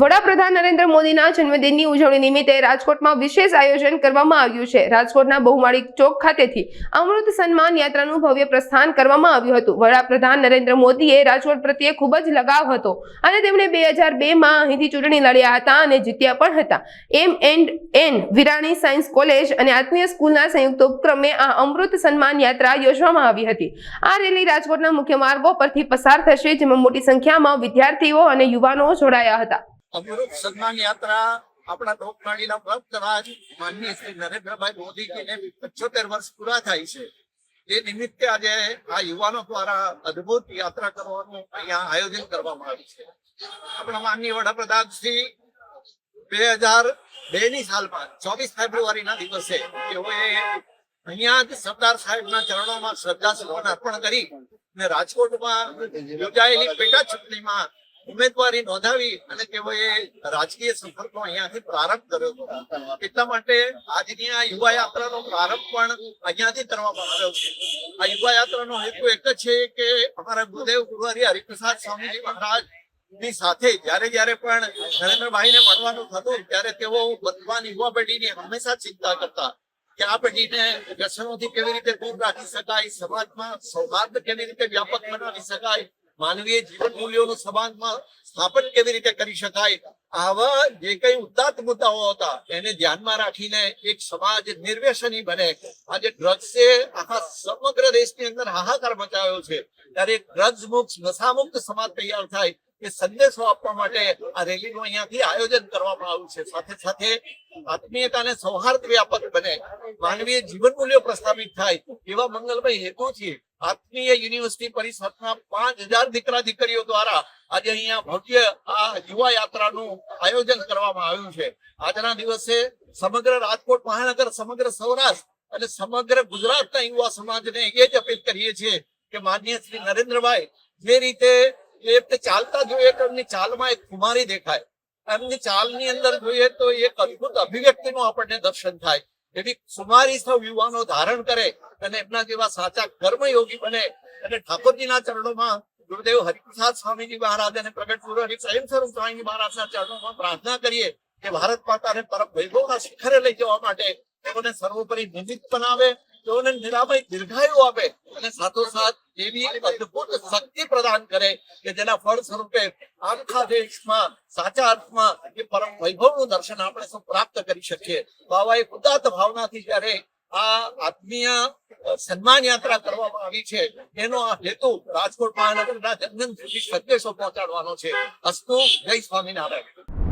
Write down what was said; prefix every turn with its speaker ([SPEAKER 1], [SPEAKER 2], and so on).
[SPEAKER 1] વડાપ્રધાન નરેન્દ્ર મોદીના જન્મદિનની ઉજવણી નિમિત્તે રાજકોટમાં વિશેષ આયોજન કરવામાં આવ્યું છે. રાજકોટના બહુમાળી ચોક ખાતેથી અમૃત સન્માન યાત્રાનું ભવ્ય પ્રસ્થાન કરવામાં આવ્યું હતું. વડાપ્રધાન નરેન્દ્ર મોદીએ રાજકોટ પ્રત્યે ખૂબ જ લગાવ હતો અને તેમણે બે હજાર બેમાં અહીંથી ચૂંટણી લડ્યા હતા અને જીત્યા પણ હતા. M and N Virani science college અને આત્મીય સ્કૂલના સંયુક્ત ઉપક્રમે આ અમૃત સન્માન યાત્રા યોજવામાં આવી હતી. આ રેલી રાજકોટના મુખ્ય માર્ગો પરથી પસાર થશે, જેમાં મોટી સંખ્યામાં વિદ્યાર્થીઓ અને યુવાનો જોડાયા હતા.
[SPEAKER 2] સન્માન યાત્રા આપણા લોકમાળીના ભક્ત રાજ માનનીય શ્રી નરેન્દ્રભાઈ મોદીજીને પંચોતેર વર્ષ પૂરા થાય છે. એ નિમિત્તે આજે આ યુવાનો દ્વારા અદભુત યાત્રા કરવાનું અહીંયા આયોજન કરવામાં આવ્યું છે. આપણા માનનીય વડાપ્રધાન શ્રી બે હજાર બે ની સાલમાં ચોવીસ ફેબ્રુઆરીના દિવસે તેઓએ અહીંયા જ સરદાર સાહેબના ચરણોમાં શ્રદ્ધા સુમન અર્પણ કરી ને રાજકોટમાં યોજાયેલી પેટા ચૂંટણીમાં ઉમેદવારી નોંધાવી અને તેઓએ રાજકીય સફરનો અહીંયાથી પ્રારંભ કર્યો હતો. એટલા માટે આજની આ યુવા યાત્રાનો પ્રારંભ પણ અહીંયાથી કરવામાં આવ્યો છે. આ યુવા યાત્રાનો હેતુ એક જ છે કે અમારા ગુરુદેવ ગુરુવારી હરિપ્રસાદ સ્વામીજી મહારાજની સાથે જ્યારે જ્યારે પણ નરેન્દ્રભાઈને મળવાનું થતું, ત્યારે તેઓ વર્તમાન યુવા પેઢીની હંમેશા ચિંતા કરતા કે આ પેઢીને વ્યસનોથી કેવી રીતે દૂર રાખી શકાય, સમાજમાં સૌહાર્દ કેવી રીતે વ્યાપક બનાવી શકાય માનવીય જીવન મૂલ્યોનું સમાજમાં સ્થાપન કેવી રીતે કરી શકાય? આવા જે કઈ ઉદાત્ત મુદ્દાઓ હતા, એને ધ્યાનમાં રાખીને એક સમાજ નિર્વ્યસની બને. આજે ડ્રગ્સે આખા સમગ્ર દેશની અંદર હાહાકાર મચાવ્યો છે. ત્યારે એક ડ્રગ્સ મુક્ત, નશામુક્ત સમાજ તૈયાર થાય એ સંદેશો આપવા માટે આ રેલીનું અહીંયાથી આયોજન કરવામાં આવ્યું છે. સાથે સાથે આત્મીયતા અને સૌહાર્દ વ્યાપક બને. માનવીય જીવન મૂલ્યો પ્રસ્થાપિત થાય એવા મંગલમય હેતુથી આત્મીય યુનિવર્સિટી પરિષદના પાંચ હજાર દીકરા દીકરીઓ દ્વારા આજે અહીંયા ભવ્ય આ યુવા યાત્રાનું આયોજન કરવામાં આવ્યું છે. આજના દિવસે સમગ્ર રાજકોટ મહાનગર, સમગ્ર સૌરાષ્ટ્ર અને સમગ્ર ગુજરાતના યુવા સમાજને એ જ અપીલ કરીએ છીએ કે માનનીય શ્રી નરેન્દ્રભાઈ, જે રીતે એ ચાલતા જોઈએ તો એમની ચાલમાં એક કુમારી દેખાય. એમની ચાલની અંદર જોઈએ તો એક અદભુત અભિવ્યક્તિનું આપણને દર્શન થાય. એવી કુમારી યુવાનો ધારણ કરે અને એમના જેવા સાચા કર્મયોગી બને. અને ઠાકોરજીના ચરણોમાં ગુરુદેવ હરિપ્રસાદ સ્વામીજી મહારાજ અને પ્રગટ ગુરુ હરિ સ્વયં સ્વરૂપ સ્વામી મહારાજના ચરણોમાં પ્રાર્થના કરીએ કે ભારત માતાને પરમ વૈભવના શિખરે લઈ જવા માટે તેઓને સર્વોપરી નિમિત્ત બનાવે તેઓને નિરામય દીર્ઘાયુ આપે અને સાથોસાથ એવી અદ્ભુત શક્તિ પ્રદાન કરે કે જેના ફળ સ્વરૂપે આખા દેશમાં સાચા અર્થમાં એ પરમ વૈભવનું દર્શન આપણે સૌ પ્રાપ્ત કરી શકીએ? તો આવા એક ભાવનાથી જ્યારે આ આત્મીય સન્માન યાત્રા કરવામાં આવી છે, એનો આ હેતુ રાજકોટ મહાનગરના જનજન સુધી સંદેશો પહોંચાડવાનો છે. અસ્તુ જય સ્વામિનારાયણ.